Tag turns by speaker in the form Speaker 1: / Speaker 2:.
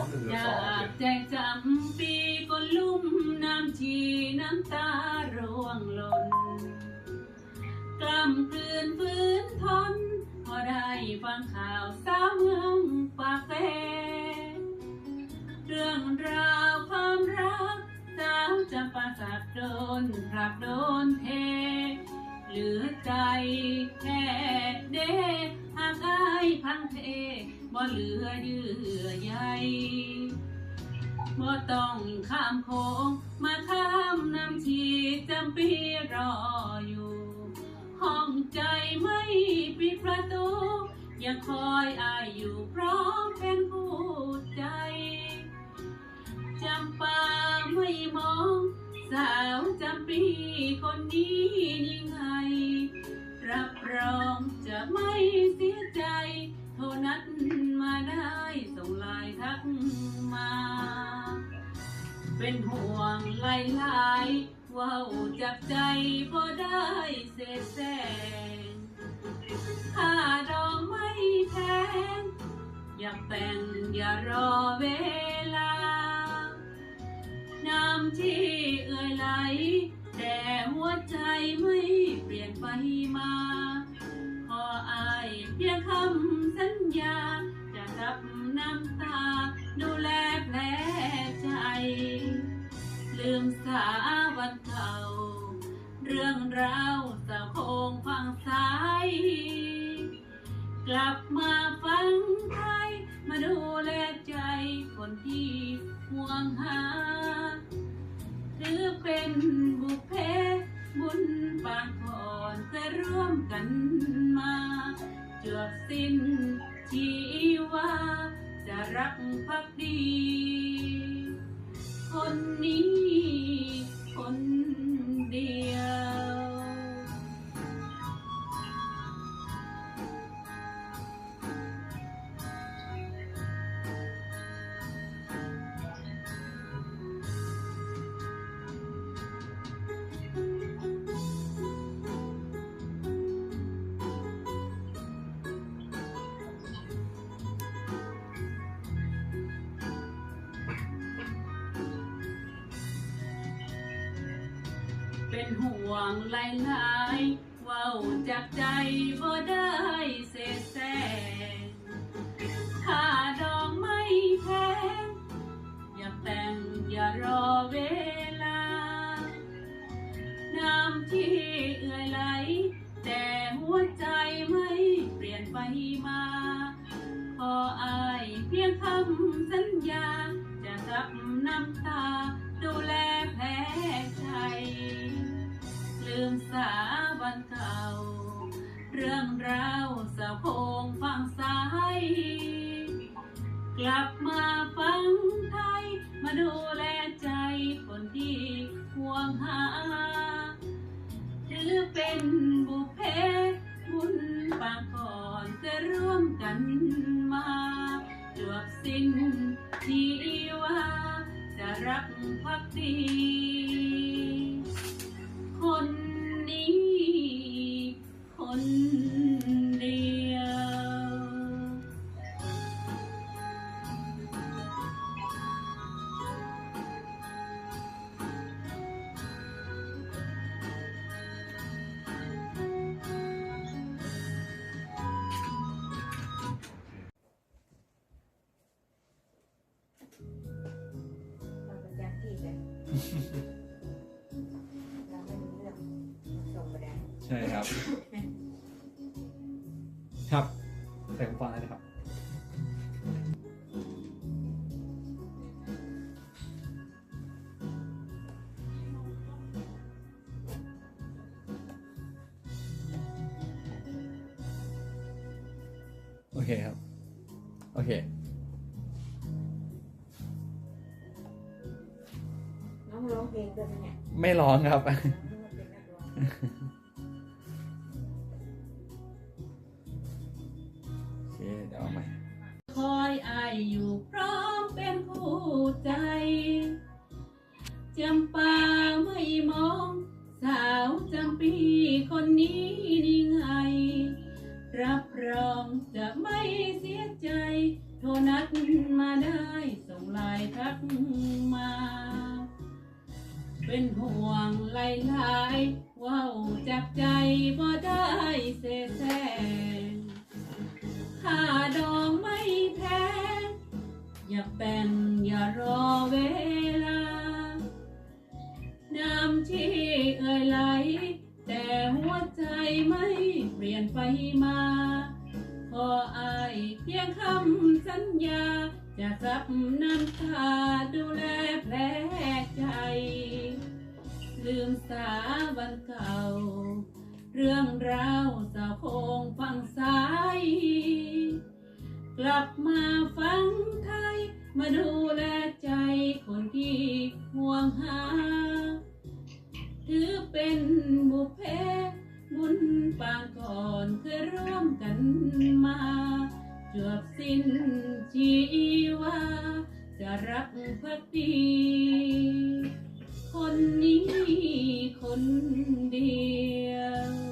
Speaker 1: อหนึ่งอ
Speaker 2: อยา
Speaker 1: สอง
Speaker 2: กแจกจำปีก็ลุ่มน้ำชีน้ำตาร่วงหล่นกล้ำกลืนฟื้นทน พอได้ฟังข่าวสาวเมืองปากแฟเรื่องราวความรักสาวจะประสาทโดนผลักโดนเท เหลือใจแค่เด้หากอายพังเท บ่เหลือเยื่อใยบ่ต้องข้ามโค้งมาข้ามน้ำชีจำปีรออยู่ ห้องใจไม่ปิดประตูยังคอยอายอยู่พร้อมเป็นผู้ใจจำปาไม่มอง สาวจำปีคนนี้ยังไง รับรองจะไม่เสียใจ โทนัด เป็นห่วงหลายหลายๆว้าจากใจพอได้เสแสงค่าดอกไม่แพงอยากแต่งอย่ารอเวลา น้ำที่เอ่ยไหล แต่หัวใจไม่เปลี่ยนไปมาขออายเพียงคำสัญญา จะรับน้ำตาดูแล รื่องราวสาวโคงฟังสาย กลับมาฟังไทย มาดูแลใจคนที่ห่วงหาถือเป็นบุพเพบุญปางก่อนจะร่วมกันมาจวบสิ้นชีวาจะรักพักดี เป็นห่วงหลายๆเว้าจากใจบ่ได้เสแสงถ้าดอกไม่แพงอย่าแต่งอย่ารอเวลา น้ำที่เอื่อยไหล แต่หัวใจไม่เปลี่ยนไปมาขออายเพียงคำสัญญา จะรับน้ำตาดูแลแผลใจ ลืมสาวันเก่า เรื่องราวสะโพงฟังสาย กลับมาฟังไทย มาดูแลใจคนที่ห่วงหาถือเป็นบุพเพบุญปางก่อนจะร่วมกันมาจวบสิ้นชีว่าจะรักพักดี เรา
Speaker 3: ไม่รู้เรื่องส่งไปได้
Speaker 4: ใช่ครับ ครับใส่หูฟังแล้วนะครับ โอเคครับ โอเค
Speaker 3: องร้องเพลงด้วยไหมเนี่ย
Speaker 4: ไม่ร้องครับ โอเคเดี๋ยวเอาใหม่
Speaker 2: คอยอายอยู่พร้อมเป็นคู่ใจจำปาไม่มอง สาวจำปีคนนี้นี่ไง รับรองจะไม่เสียใจ โทรนัดมาได้ส่งทัก เป็นห่วงหลายหลายๆเว้าวจับใจบ่ได้เสแสร้งค่าดองไม่แพงอย่าเป็นอย่ารอเวลา น้ำที่เอ่ยไหล แต่หัวใจไม่เปลี่ยนไปมาขออายเพียงคำสัญญา จะซับน้ำตาดูแล ใจคนที่ห่วงหา ถือเป็นบุพเพบุญปางก่อนเคยร่วมกันมาจวบสิ้นชีวาจะรักพักดีคนนี้คนเดียว